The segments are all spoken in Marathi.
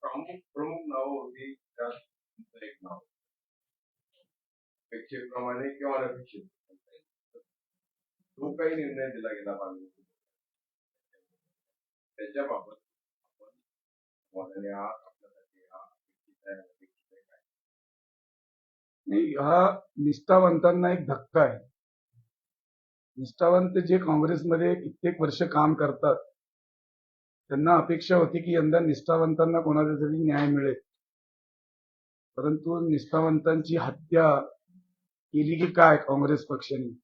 प्रमुख प्रमुख नावं होती त्यात एक नाव अपेक्षेप्रमाणे किंवा अनपेक्षित. जो काही निर्णय दिला गेला पाहिजे. त्याच्याबाबत आपण समाधानी आहात आपल्यासाठी हा अपेक्षित आहे. हा निष्ठावंतांना एक धक्का आहे. निष्ठावंत जे काँग्रेसमध्ये कित्येक वर्ष काम करतात त्यांना अपेक्षा होती की यंदा निष्ठावंतांना कोणाचा तरी न्याय मिळेल. परंतु निष्ठावंतांची हत्या केली की काय काँग्रेस पक्षाने?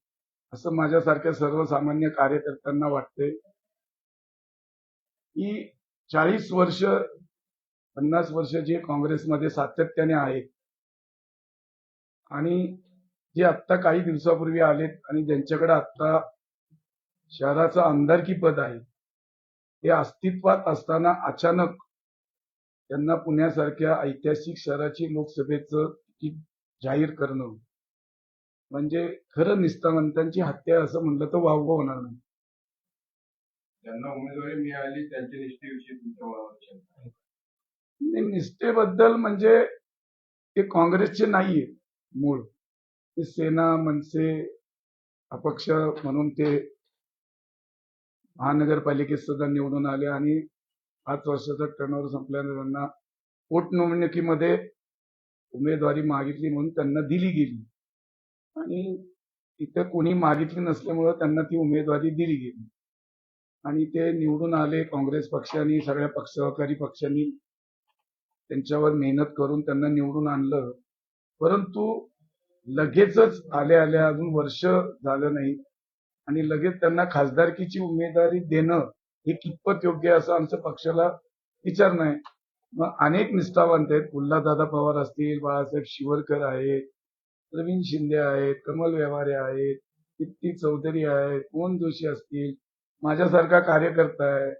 असं माझ्यासारख्या सर्वसामान्य कार्यकर्त्यांना वाटतंय. की चाळीस वर्ष पन्नास वर्ष जे काँग्रेसमध्ये सातत्याने आहेत आणि जे आत्ता काही दिवसापूर्वी आलेत आणि ज्यांच्याकडे आत्ता शहराचं आमदारकी पद आहे ते अस्तित्वात असताना अचानक त्यांना पुण्यासारख्या ऐतिहासिक शहराची लोकसभेचं तिकीट जाहीर करणं म्हणजे खरं निष्ठावंतांची हत्या असं म्हणलं तर वावगं होणार नाही. ज्यांना उमेदवारी मिळाली त्यांच्या निष्ठेविषयी तुमच्या निष्ठेबद्दल म्हणजे ते काँग्रेसचे नाहीये. मूळ. ते सेना मनसे अपक्ष म्हणून ते महानगरपालिकेत सुद्धा निवडून आले आणि पाच वर्षाचा टर्नओव्हर संपल्यानंतर त्यांना पोटनिवडणुकीमध्ये उमेदवारी मागितली म्हणून त्यांना दिली गेली. आणि तिथं कोणी मागितली नसल्यामुळं त्यांना ती उमेदवारी दिली गेली. आणि ते निवडून आले काँग्रेस पक्षाने सगळ्या पक्ष सहकारी पक्षांनी. त्यांच्यावर मेहनत करून त्यांना निवडून आणलं. परंतु लगेचच आल्या आल्या अजून वर्ष झालं नाही. आणि लगेच त्यांना खासदारकीची उमेदवारी देणं हे कितपत योग्य असं आमच्या पक्षाला विचार नाही मग अनेक निष्ठावंत आहेत. दादा पवार असतील बाळासाहेब शिवरकर आहेत प्रवीण शिंदे आहेत कमल व्यवहारे आहेत कित्ती चौधरी आहेत मोहन जोशी असतील माझ्यासारखा कार्यकर्ता आहे.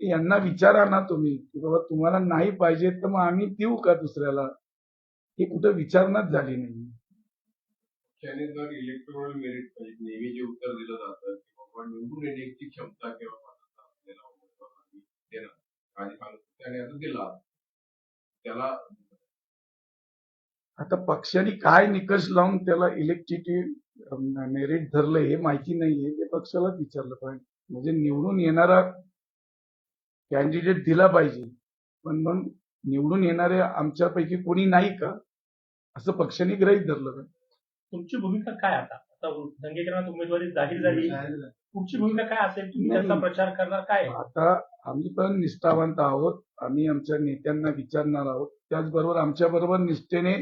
यांना विचारा ना तुम्ही की बाबा तुम्हाला नाही पाहिजे तर मग आम्ही देऊ का दुसऱ्याला? हे कुठं विचारणाच झाली नाही. इलेक्ट्रोल मेरिट पाहिजे नेहमी जे उत्तर दिलं जातं की बाबा निवडून येण्याची क्षमता किंवा त्याने आता दिला. त्याला आता पक्षाने काय निकष लावून त्याला इलेक्ट्रिसिटी मेरिट धरलं हे माहिती नाहीये. ते पक्षालाच विचारलं पाहिजे. म्हणजे निवडून येणारा कॅन्डिडेट दिला पाहिजे. पण मग निवडून येणारे आमच्यापैकी कोणी नाही का? असं पक्षाने गृहीत धरलं पाहिजे तुमची भूमिका काय आता? आता दंगेकरणात उमेदवारी जाहीर झाली. पुढची भूमिका काय असेल? तुम्ही त्याचा प्रचार करणार काय? आता आम्ही पण निष्ठावंत आहोत. आम्ही आमच्या नेत्यांना विचारणार आहोत. त्याचबरोबर आमच्या बरोबर निष्ठेने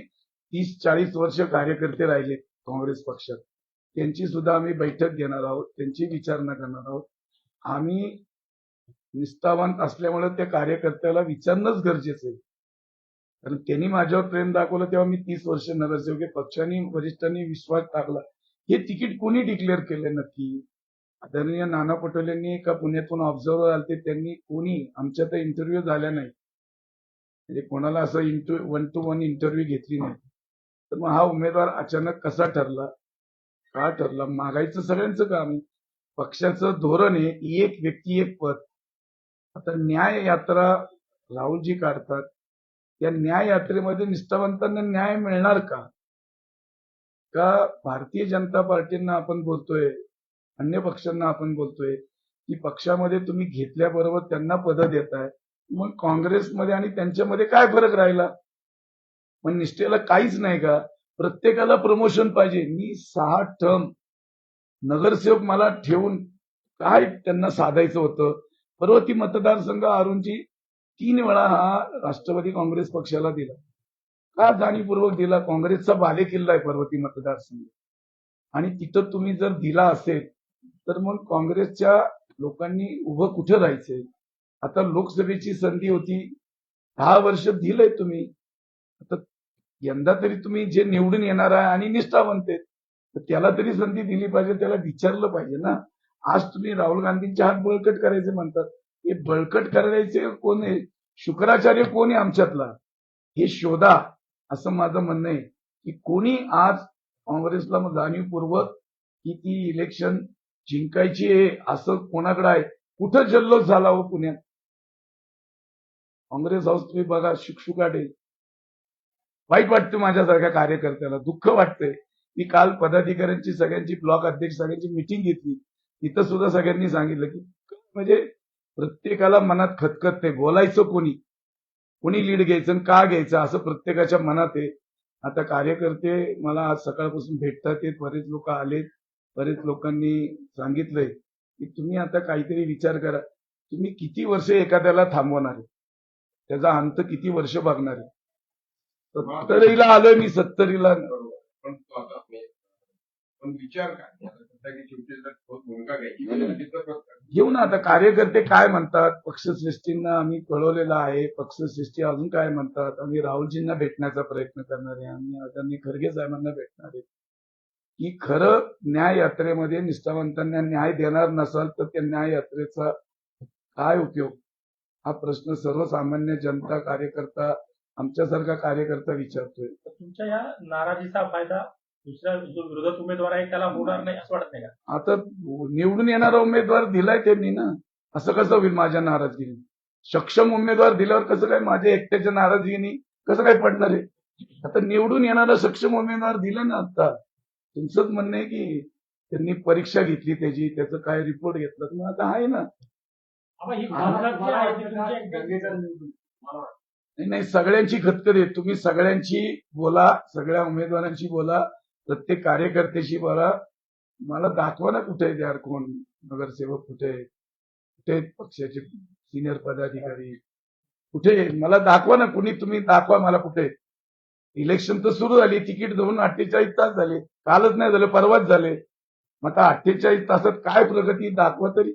तीस चाळीस वर्ष कार्यकर्ते राहिले काँग्रेस पक्षात. त्यांची सुद्धा आम्ही बैठक घेणार आहोत. त्यांची विचारणा करणार आहोत. आम्ही निष्ठावंत असल्यामुळे त्या कार्यकर्त्याला विचारणंच गरजेचं आहे. कारण त्यांनी माझ्यावर प्रेम दाखवलं तेव्हा मी तीस वर्ष नगरसेवक आहे. पक्षाने वरिष्ठांनी विश्वास टाकला. हे तिकीट कोणी डिक्लेअर केलं नक्की? आदरणीय नाना पटोलेंनी एका पुण्यातून ऑब्झर्वर आलते त्यांनी कोणी? आमच्या तर इंटरव्ह्यू झाल्या नाही म्हणजे कोणाला असं interview one to one interview घेतली नाही. तर मग हा उमेदवार अचानक कसा ठरला? का ठरला? मागायचं सगळ्यांचं काम आहे. पक्षाचं धोरण आहे एक व्यक्ती एक पद. आता न्याय यात्रा राहुलजी काढतात. त्या न्याय यात्रेमध्ये निष्ठावंतांना न्याय मिळणार का? का भारतीय जनता पार्टींना आपण बोलतोय अन्य पक्षांना आपण बोलतोय की पक्षामध्ये तुम्ही घेतल्याबरोबर त्यांना पद देताय मग काँग्रेसमध्ये आणि त्यांच्यामध्ये काय फरक राहिला? मग निष्ठेला काहीच नाही का? प्रत्येकाला प्रमोशन पाहिजे. मी सहा टर्म नगरसेवक मला ठेवून काय त्यांना साधायचं होतं? पर्वती मतदारसंघ अरुणची तीन वेळा हा राष्ट्रवादी काँग्रेस पक्षाला दिला. का जाणीवपूर्वक दिला? काँग्रेसचा बालेकिल्ला आहे पर्वती मतदारसंघ. आणि तिथं तुम्ही जर दिला असेल तर मग काँग्रेसच्या लोकांनी उभं कुठं राहायचंय? आता लोकसभेची संधी होती. दहा वर्ष दिलंय तुम्ही. आता यंदा तरी तुम्ही जे निवडून येणार आहे आणि निष्ठावंत आहेत तर त्याला तरी संधी दिली पाहिजे त्याला विचारलं पाहिजे ना. आज तुम्ही राहुल गांधींच्या हात बळकट करायचे म्हणतात. हे बळकट करायचे कोण आहे? शुक्राचार्य कोण आहे आमच्यातला? हे शोधा. असं माझं म्हणणं आहे. की कोणी आज काँग्रेसला मग जाणीवपूर्वक की ती इलेक्शन जिंकायची आहे असं कोणाकडे आहे? कुठं जल्लोष झाला हो पुण्यात? काँग्रेस हाऊस तुम्ही बघा शुकशुकाटे वाईट वाटतं माझ्यासारख्या कार्यकर्त्याला. दुःख वाटतंय. मी काल पदाधिकाऱ्यांची सगळ्यांची ब्लॉक अध्यक्ष सगळ्यांची मिटिंग घेतली. तिथं सुद्धा सगळ्यांनी सांगितलं की म्हणजे प्रत्येकाला मनात खतखत खतखतते बोलायचं कोणी? कोणी लीड घ्यायचं आणि का घ्यायचं? असं प्रत्येकाच्या मनात आहे. आता कार्यकर्ते मला आज सकाळपासून भेटतात. येत बरेच लोक आलेत. बरेच लोकांनी सांगितलंय की तुम्ही आता काहीतरी विचार करा. तुम्ही किती वर्ष एखाद्याला थांबवणार आहे? त्याचा अंत किती वर्ष बघणार आहे? सत्तरीला आलोय मी सत्तरीला. पण पण विचार काय? घेऊ ना आता कार्यकर्ते काय म्हणतात? पक्षश्रेष्ठींना आम्ही कळवलेलं आहे. पक्षश्रेष्ठी अजून काय म्हणतात? आम्ही राहुलजींना भेटण्याचा प्रयत्न करणार आहे. आम्ही आदरणीय खरगे साहेबांना भेटणार आहे. की खरं न्याय यात्रेमध्ये निष्ठावंतांना न्याय देणार नसाल तर त्या न्याय यात्रेचा काय उपयोग? हा प्रश्न सर्वसामान्य जनता कार्यकर्ता आमच्यासारखा कार्यकर्ता विचारतोय. तर तुमच्या या नाराजीचा फायदा दुसऱ्या जो विरोधक उमेदवार आहे त्याला होणार नाही असं वाटत नाही का? आता निवडून येणारा उमेदवार दिलाय त्यांनी ना असं कसं होईल माझ्या नाराजगीने? सक्षम उमेदवार दिल्यावर कसं काय माझ्या एकट्याच्या नाराजगीने कसं काय पडणार आहे? आता निवडून येणारा सक्षम उमेदवार दिला ना आता तुमचंच म्हणणं आहे की त्यांनी परीक्षा घेतली त्याची त्याचं काय रिपोर्ट घेतला मग आता आहे ना. ही नाही नाही सगळ्यांची खतखत आहे. तुम्ही सगळ्यांची बोला सगळ्या उमेदवारांची बोला. प्रत्येक कार्यकर्त्याशी मला मला दाखवा ना कुठे आहे यार कोण नगरसेवक कुठे कुठे पक्षाचे सिनियर पदाधिकारी? कुठे मला दाखवा ना कुणी तुम्ही दाखवा मला कुठे इलेक्शन तर सुरू झाली तिकीट देऊन अठ्ठेचाळीस तास झाले. कालच नाही झालं परवाच झाले. मग आता अठ्ठेचाळीस तासात काय प्रगती दाखवा तरी.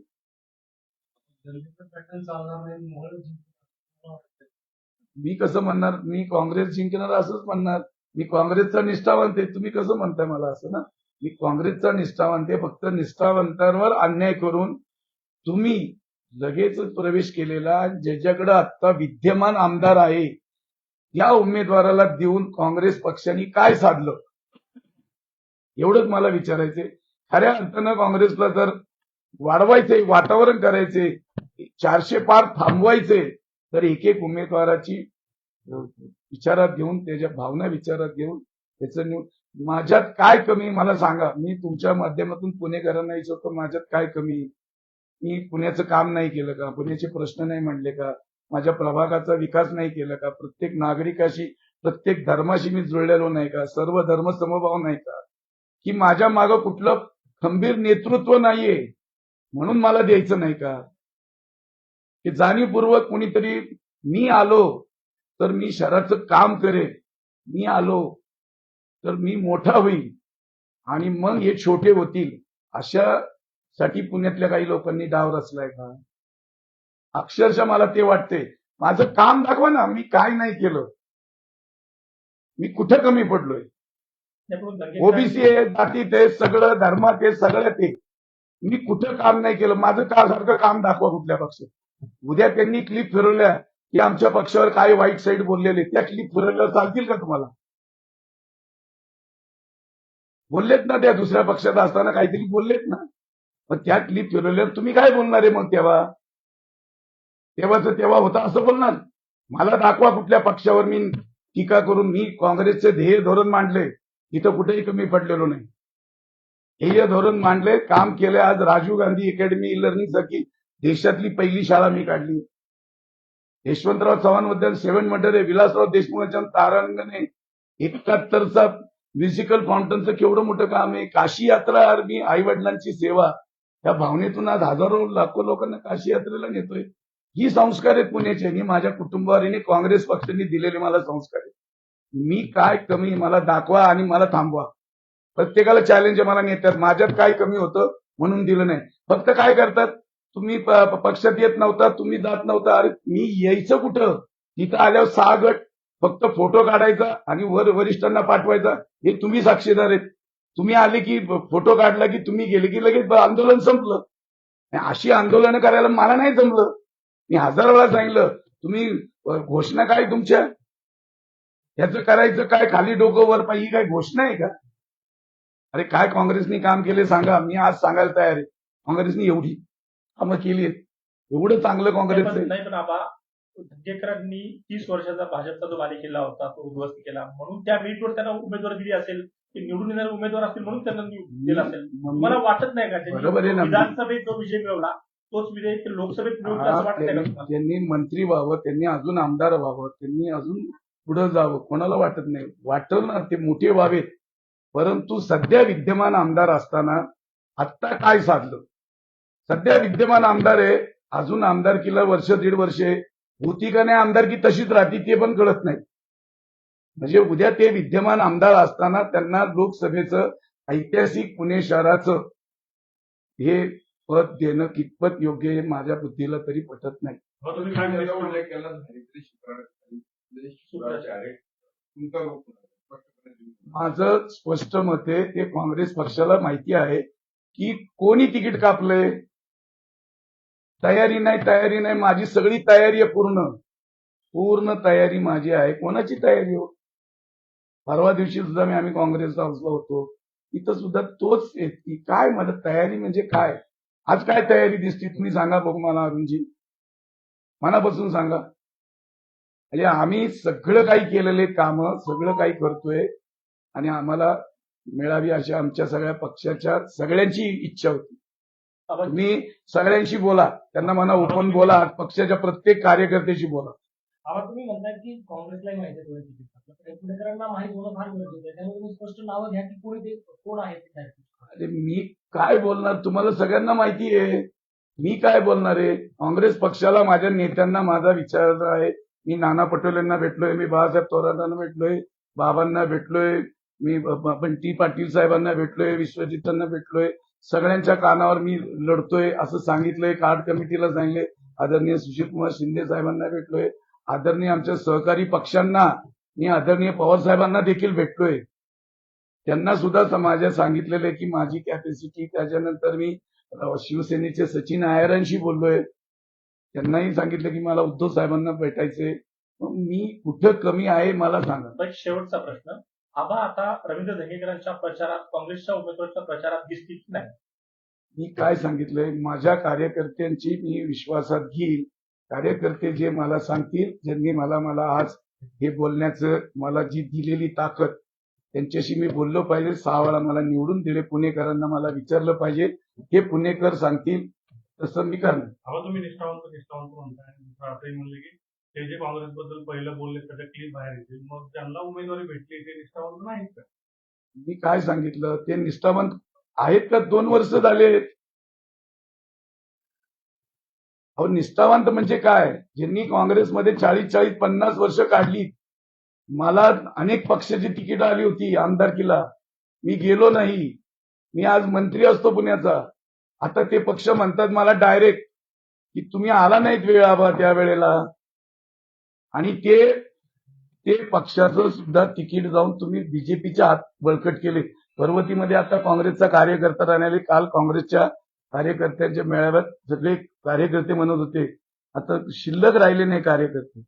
मी कसं म्हणणार? मी काँग्रेस जिंकणार असंच म्हणणार. मी काँग्रेसचा निष्ठावंत आहे. तुम्ही कसं म्हणताय मला असं ना? मी काँग्रेसचा निष्ठावंत आहे. फक्त निष्ठावंतांवर अन्याय करून तुम्ही लगेच प्रवेश केलेला ज्याच्याकडे आता विद्यमान आमदार आहे या उमेदवाराला देऊन काँग्रेस पक्षाने काय साधलं? एवढंच मला विचारायचंय. खऱ्या अर्थानं काँग्रेसला जर वाढवायचंय वातावरण करायचे चारशे पार थांबवायचे तर एक एक उमेदवाराची विचारात घेऊन त्याच्या भावना विचारात घेऊन त्याचं निव- माझ्यात काय कमी मला सांगा. मी तुमच्या माध्यमातून पुणेकरांना विचारतो माझ्यात काय कमी मी पुण्याचं काम नाही केलं का? पुण्याचे प्रश्न नाही म्हणले का? माझ्या प्रभागाचा विकास नाही केला का? प्रत्येक नागरिकाशी प्रत्येक धर्माशी मी जुळलेलो नाही का? सर्व धर्म समभाव नाही का? की माझ्या मागं कुठलं खंबीर नेतृत्व नाहीये? म्हणून मला द्यायचं नाही का? की जाणीवपूर्वक कुणीतरी मी आलो तर मी शहराचं काम करेन. मी आलो तर मी मोठा होईल आणि मग हे छोटे होतील. अशासाठी पुण्यातल्या काही लोकांनी डाव रचलाय का? अक्षरशः मला ते वाटते माझं काम दाखवा ना मी काय नाही केलं. मी कुठं कमी पडलोय? ओबीसी आहे जातीत आहे सगळं धर्मात आहे सगळ्यात आहे. मी कुठं काम नाही केलं? माझं का सारखं काम दाखवा कुठल्या पक्षात? उद्या त्यांनी क्लिप फिरवल्या. की आमच्या पक्षावर काय वाईट साईड बोललेले त्या क्लिप फिरवल्या चालतील का तुम्हाला? बोललेत ना त्या दुसऱ्या पक्षात असताना काहीतरी बोललेत ना. पण त्या क्लिप फिरवल्या तुम्ही काय बोलणार आहे मग तेव्हा? तेव्हाच तेव्हा होता असं बोलणार. मला दाखवा कुठल्या पक्षावर मी टीका करून मी काँग्रेसचे ध्येय धोरण मांडले इथं कुठेही कमी पडलेलो नाही. ध्येय धोरण मांडले काम केले आज राजीव गांधी अकॅडमी लर्निंगसाठी देशातली पहिली शाळा मी काढली. यशवंतराव चव्हाणबद्दल सेवन मर्डर विलासराव विलासराव देशमुखांच्या तारांगणे एकाहत्तरचा म्युझिकल फाउंटनचं केवढं मोठं काम आहे. काशी यात्रा आर्मी आई वडिलांची सेवा. या भावनेतून आज हजारो लाखो लोकांना काशी यात्रेला नेतोय. ही संस्कार आहेत पुण्याचे. आणि माझ्या कुटुंबावर आणि काँग्रेस पक्षाने दिलेले मला संस्कार आहेत. मी काय कमी मला दाखवा आणि मला थांबवा. प्रत्येकाला चॅलेंज मला नेत्यात. माझ्यात काय कमी होतं म्हणून दिलं नाही. फक्त काय करतात? तुम्ही प- पक्षात येत नव्हता तुम्ही जात नव्हता. अरे मी यायचं कुठं? तिथं आल्यावर सहा गट फक्त फोटो काढायचा आणि वर वरिष्ठांना पाठवायचा. हे तुम्ही साक्षीदार आहेत. तुम्ही आले की फोटो काढला की तुम्ही गेले की लगेच आंदोलन संपलं. अशी आंदोलनं करायला मला नाही जमलं. मी हजार वेळा सांगितलं तुम्ही घोषणा काय तुमच्या? ह्याचं करायचं काय? खाली डोकं वर पाहिजे काय घोषणा आहे का? अरे काय काँग्रेसनी काम केले सांगा. मी आज सांगायला तयार आहे. काँग्रेसनी एवढी कामं केली आहेत. एवढं चांगलं काँग्रेस आहे. नाही पण आबा धनगेकरांनी तीस वर्षाचा भाजपचा जो बालेकिल्ला होता तो उद्ध्वस्त केला. म्हणून त्या मीटवर त्यांना उमेदवार दिली असेल निवडून येणारे उमेदवार असतील म्हणून त्यांना दिला असेल. मला वाटत नाही का आहे. विधानसभेत जो विजय मिळवला तोच विजय लोकसभेत असं वाटत नाही? त्यांनी मंत्री व्हावं त्यांनी अजून आमदार व्हावं त्यांनी अजून पुढे जावं कोणाला वाटत नाही. वाटलं ना ते मोठे व्हावेत. परंतु सध्या विद्यमान आमदार असताना आत्ता काय साधलं? सध्या विद्यमान आमदार आहे. अजून आमदारकीला वर्ष दीड वर्षे होती का नाही आमदारकी तशीच राहते ते पण कळत नाही. म्हणजे उद्या ते विद्यमान आमदार असताना त्यांना लोकसभेचं ऐतिहासिक पुणे शहराचं हे पद देणं कितपत योग्य आहे माझ्या बुद्धीला तरी पटत नाही. तुम्ही- माझं स्पष्ट मत आहे ते काँग्रेस पक्षाला माहिती आहे की कोणी तिकीट कापलंय? तयारी नाही तयारी नाही माझी सगळी तयारी आहे पूर्ण. पूर्ण तयारी माझी आहे. कोणाची तयारी हो? परवा दिवशी सुद्धा मी आम्ही काँग्रेस हाऊसला होतो. इथं सुद्धा तोच येत की काय मला तयारी म्हणजे काय? आज काय तयारी दिसते? तुम्ही सांगा बघू मला अरुणजी. मनापासून सांगा. म्हणजे आम्ही सगळं काही केलेले काम सगळं काही करतोय आणि आम्हाला मिळावी अशा आमच्या सगळ्या पक्षाच्या सगळ्यांची इच्छा होती. तुम्ही सगळ्यांशी बोला त्यांना म्हणा ओपन बोला पक्षाच्या प्रत्येक कार्यकर्त्याशी बोला. तुम्ही म्हणताय की काँग्रेसलाही माहिती आहे कोणी तिकीट टाकलं. पण पुणेकरांना माहिती होणं फार गरजेचं आहे. त्यामुळे तुम्ही स्पष्ट नावं घ्या की कोणी ते कोण आहे. अरे मी काय बोलणार? तुम्हाला सगळ्यांना माहिती आहे. मी काय बोलणार आहे? काँग्रेस पक्षाला माझ्या नेत्यांना माझा विचार आहे. मी नाना पटोलेंना भेटलोय मी बाळासाहेब थोरातांना भेटलोय बाबांना भेटलोय मी ब- बंटी पाटील साहेबांना भेटलोय विश्वजितांना भेटलोय. सगळ्यांच्या कानावर मी लढतोय असं सांगितलंय. कार्ड कमिटीला सांगितले आदरणीय सुशीलकुमार शिंदे साहेबांना भेटलोय. आदरणीय आमच्या सहकारी पक्षांना मी आदरणीय पवार साहेबांना देखील भेटलोय. त्यांना सुद्धा माझ्या सांगितलेलं आहे की माझी कॅपॅसिटी त्याच्यानंतर मी शिवसेनेचे सचिन आयरांशी बोललोय. त्यांनाही सांगितलं की मला उद्धव साहेबांना भेटायचंय. मग मी कुठं कमी आहे मला सांगा. शेवटचा प्रश्न आबा आता रवींद्र धंगेकरांच्या प्रचारात काँग्रेसच्या उमेदवाराच्या प्रचारात दिसतील की नाही. मी काय सांगितलंय? माझ्या कार्यकर्त्यांची मी विश्वासात घेईल कार्यकर्ते जे मला सांगतील ज्यांनी मला मला आज हे बोलण्याचं मला जी दिलेली ताकद त्यांच्याशी मी बोललो पाहिजे. सहा वेळा मला निवडून दिले. पुणेकरांना मला विचारलं पाहिजे. हे पुणेकर सांगतील तसं मी करणार. तुम्ही निष्ठावंत निष्ठावंत म्हणताय. ते जे काँग्रेसबद्दल पहिलं बोलले त्याच्या क्लिप बाहेर येतील. मग त्यांना उमेदवारी भेटली ते निष्ठावंत नाहीत का? मी काय सांगितलं? ते निष्ठावंत आहेत का? दोन वर्ष झाले. अहो निष्ठावंत म्हणजे काय? ज्यांनी काँग्रेसमध्ये चाळीस चाळीस पन्नास वर्ष काढली. मला अनेक पक्षाची तिकीट आली होती आमदारकीला. मी गेलो नाही. मी आज मंत्री असतो पुण्याचा. आता ते पक्ष म्हणतात मला डायरेक्ट की तुम्ही आला नाहीत वेळ आबा त्या वेळेला. आणि ते ते पक्षाचं सुद्धा तिकीट जाऊन तुम्ही बीजेपीच्या हात बळकट केले. पर्वतीमध्ये आता काँग्रेसचा कार्यकर्ता राहणारे काल काँग्रेसच्या कार्यकर्त्यांच्या मेळाव्यात सगळे कार्यकर्ते म्हणत होते आता शिल्लक राहिले नाही कार्यकर्ते.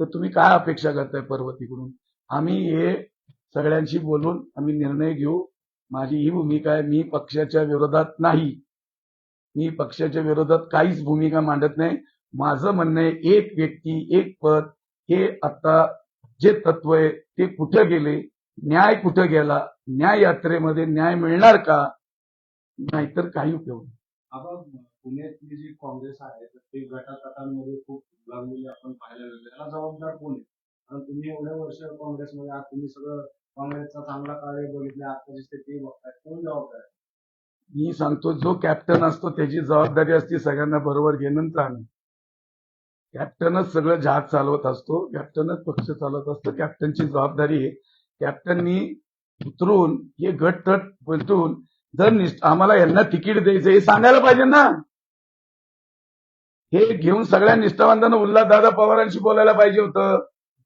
तर तुम्ही काय अपेक्षा करताय पर्वतीकडून? आम्ही हे सगळ्यांशी बोलून आम्ही निर्णय घेऊ. माझी ही भूमिका आहे मी पक्षाच्या विरोधात नाही. मी पक्षाच्या विरोधात काहीच भूमिका मांडत नाही. माझं म्हणणं आहे एक व्यक्ती एक पद हे आता जे तत्व आहे ते कुठं गेले न्याय कुठं गेला न्याय यात्रेमध्ये न्याय मिळणार का? नाहीतर काही उपयोग. आता पुण्यातली जी काँग्रेस आहे ते गटातटांमध्ये खूप लागलेली आपण पाहायला लागले त्याला जबाबदार कोण आहे? कारण तुम्ही एवढ्या वर्ष काँग्रेसमध्ये आहात तुम्ही सगळं काँग्रेसचा चांगला कार्य बघितले आताची स्थिती बघताय कोण जबाबदार आहे? मी सांगतो जो कॅप्टन असतो त्याची जबाबदारी असते सगळ्यांना बरोबर घेणं चालणं. कॅप्टनच सगळं जहाज चालवत असतो कॅप्टनच पक्ष चालवत असतो कॅप्टनची जबाबदारी आहे. कॅप्टननी उतरून हे गट तट पलटून जर आम्हाला यांना तिकीट द्यायचं हे सांगायला पाहिजे ना. हे घेऊन सगळ्या निष्ठावंतांना उल्हासदादा पवारांशी बोलायला पाहिजे होतं.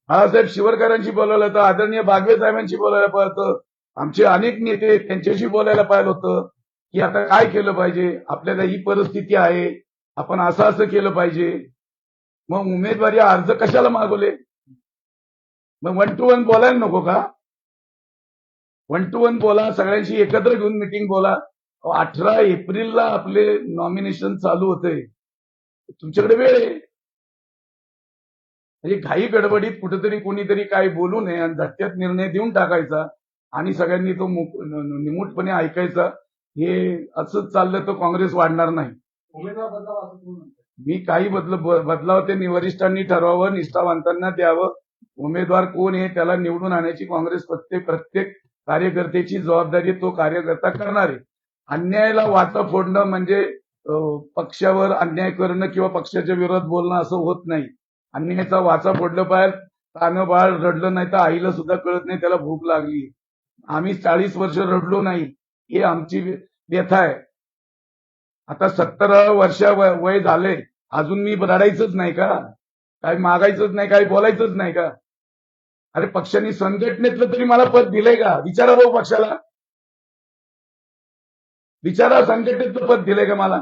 बाळासाहेब शिवरकरांशी बोलायला होतं आदरणीय बागवे साहेबांशी बोलायला पाहिजे होतं. आमचे अनेक नेते त्यांच्याशी बोलायला पाहिजे होतं. की आता काय केलं पाहिजे? आपल्याला ही परिस्थिती आहे. आपण असं असं केलं पाहिजे. मग उमेदवारी अर्ज कशाला मागवले? मग वन टू वन बोलायला नको का? वन टू वन बोला सगळ्यांशी एकत्र घेऊन मिटिंग बोला. अठरा एप्रिलला आपले नॉमिनेशन चालू होते. तुमच्याकडे वेळ आहे. म्हणजे घाई गडबडीत कुठेतरी कोणीतरी काय बोलू नये आणि झटक्यात निर्णय देऊन टाकायचा आणि सगळ्यांनी तो निमूटपणे ऐकायचा हे असंच चाललं तर काँग्रेस वाढणार नाही. मी काही बदल बदलाव ते वरिष्ठांनी ठरवावं निष्ठावंतांना द्यावं. उमेदवार कोण आहे त्याला निवडून आणण्याची काँग्रेस प्रत्येक प्रत्येक कार्यकर्त्याची जबाबदारी तो कार्यकर्ता करणार आहे. अन्यायाला वाचा फोडणं म्हणजे पक्षावर अन्याय करणं किंवा पक्षाच्या विरोधात बोलणं असं होत नाही. अन्यायाचा वाचा फोडलं पाहिजे तानं बाळ रडलं नाही तर आईला सुद्धा कळत नाही त्याला भूक लागली. आम्ही चाळीस वर्ष रडलो नाही. हे आमची व्यथा आहे. आता सत्तर वर्ष वय झाले. अजून मी रडायचंच नाही का? काही मागायचंच नाही काय बोलायचंच नाही का? अरे पक्षाने संघटनेतलं तरी मला पद दिलंय का? विचारा भाऊ पक्षाला. विचारा संघटनेतलं पद दिलंय का मला?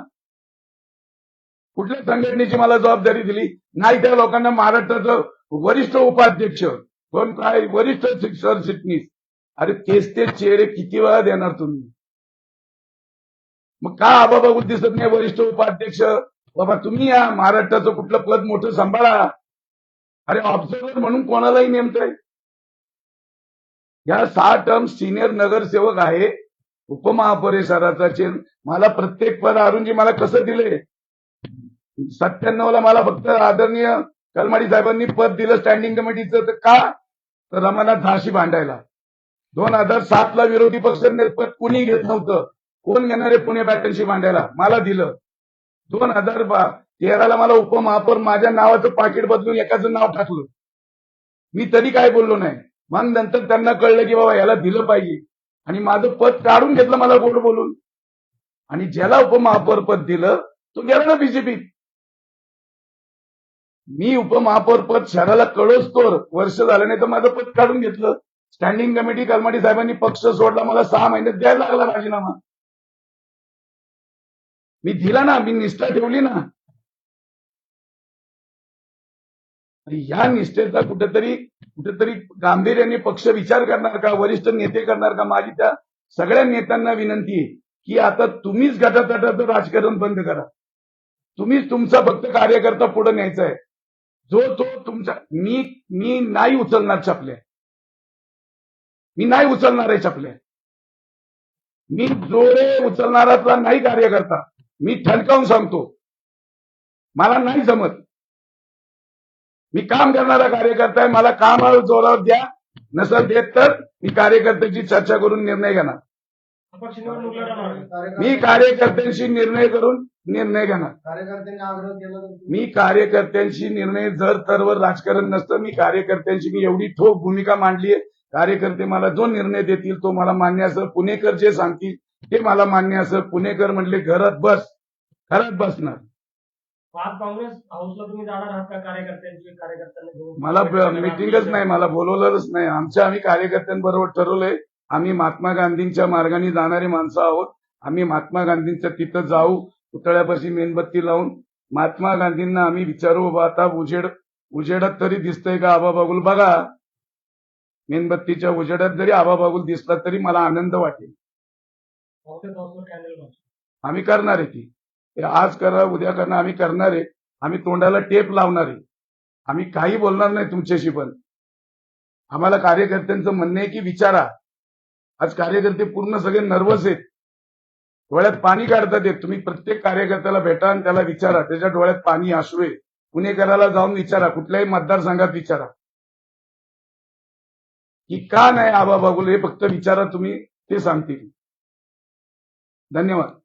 कुठल्या संघटनेची मला जबाबदारी दिली? नाही त्या लोकांना महाराष्ट्राचं वरिष्ठ उपाध्यक्ष कोण? काय? वरिष्ठ सरचिटणीस अरे तेच ते चेहरे किती वेळा देणार तुम्ही? मग का आबा बघून दिसत नाही वरिष्ठ उपाध्यक्ष? बाबा तुम्ही या महाराष्ट्राचं कुठलं पद मोठं सांभाळा. अरे ऑब्झर्वर म्हणून कोणालाही नेमतंय? या सहा टर्म सिनियर नगरसेवक आहे. उपमहापरिसराचा चेन मला प्रत्येक पद अरुणजी मला कसं दिले? सत्त्याण्णव ला मला फक्त आदरणीय कलमाडी साहेबांनी पद दिलं स्टँडिंग कमिटीचं तर का? तर रमानाथ झाशी भांडायला. दोन हजार सात ला विरोधी पक्ष पद कुणी घेत नव्हतं? कोण घेणार आहे पुणे पॅटर्नशी मांडायला मला दिलं. दोन हजार तेराला मला उपमहापौर माझ्या नावाचं पाकिट बदलून एकाचं नाव टाकलं. मी तरी काय बोललो नाही. मग नंतर त्यांना कळलं की बाबा याला दिलं पाहिजे. आणि माझं पद काढून घेतलं मला गोड बोलून. आणि ज्याला उपमहापौर पद दिलं तो गेला ना बीजेपीत मी उपमहापौर पद शहराला कळोस्तोर वर्ष झालं नाही तर माझं पद काढून घेतलं. स्टँडिंग कमिटी कलमाडी साहेबांनी पक्ष सोडला मला सहा महिन्यात द्यायला लागला राजीनामा. मी दिला ना मी निष्ठा ठेवली ना. या निष्ठेचा कुठेतरी कुठेतरी गांभीर्याने पक्ष विचार करणार का वरिष्ठ नेते करणार का माझी त्या सगळ्या नेत्यांना विनंती आहे की आता तुम्हीच गटातटाचं राजकारण बंद करा. तुम्हीच तुमचा फक्त कार्यकर्ता पुढे न्यायचा आहे. जो तो तुमचा मी मी नाही उचलणार चपल्या मी नाही उचलणार आहे चपल्या मी जोरे उचलणारा नाही कार्यकर्ता. मी ठणकावून सांगतो. मला नाही जमत. मी काम करणारा कार्यकर्ता आहे. मला कामावर जोरावर द्या. नसेल देत तर मी कार्यकर्त्याची चर्चा करून निर्णय घेणार. मी कार्यकर्त्यांशी निर्णय करून निर्णय घेणार. मी कार्यकर्त्यांशी निर्णय जर तरवर राजकारण नसतं मी कार्यकर्त्यांची मी एवढी ठोक भूमिका मांडली आहे कार्यकर्ते मला जो निर्णय देतील तो मला मान्य असेल. पुणेकर जे सांगतील ते मला मान्य असेल पुणेकर म्हटले घरात बस. घरात बसणार. आज काँग्रेस हाऊसला तुम्ही जाणार आहात का कार्यकर्त्यांची? कार्यकर्त्यांना घेऊन मला मिटिंगच नाही मला बोलवलंच नाही. आमच्या आम्ही कार्यकर्त्यांबरोबर ठरवलंय आम्ही महात्मा गांधींच्या मार्गाने जाणारी माणसं आहोत. आम्ही महात्मा गांधींच्या तिथं जाऊ पुतळ्यापाशी मेणबत्ती लावून. महात्मा गांधींना आम्ही विचारू बाबा आता उजेड उजेडात तरी दिसतंय का आबा बागुल बघा मेणबत्तीच्या उजेडात जरी आबा बागुल दिसला तरी मला आनंद वाटेल. आम्ही करणार आहे ती. ते आज करा उद्या करणार आम्ही करणार आहे. आम्ही तोंडाला टेप लावणार आहे. आम्ही काही बोलणार नाही तुमच्याशी पण. आम्हाला कार्यकर्त्यांचं म्हणणं आहे की विचारा. आज कार्यकर्ते पूर्ण सगळे नर्वस आहेत. डोळ्यात पाणी काढतात येत तुम्ही प्रत्येक कार्यकर्त्याला भेटा आणि त्याला विचारा. त्याच्या डोळ्यात पाणी असू आहे पुणेकराला जाऊन विचारा. कुठल्याही मतदारसंघात विचारा. की का नाही आबा बागुल हे फक्त विचारा तुम्ही. ते सांगतील. धन्यवाद.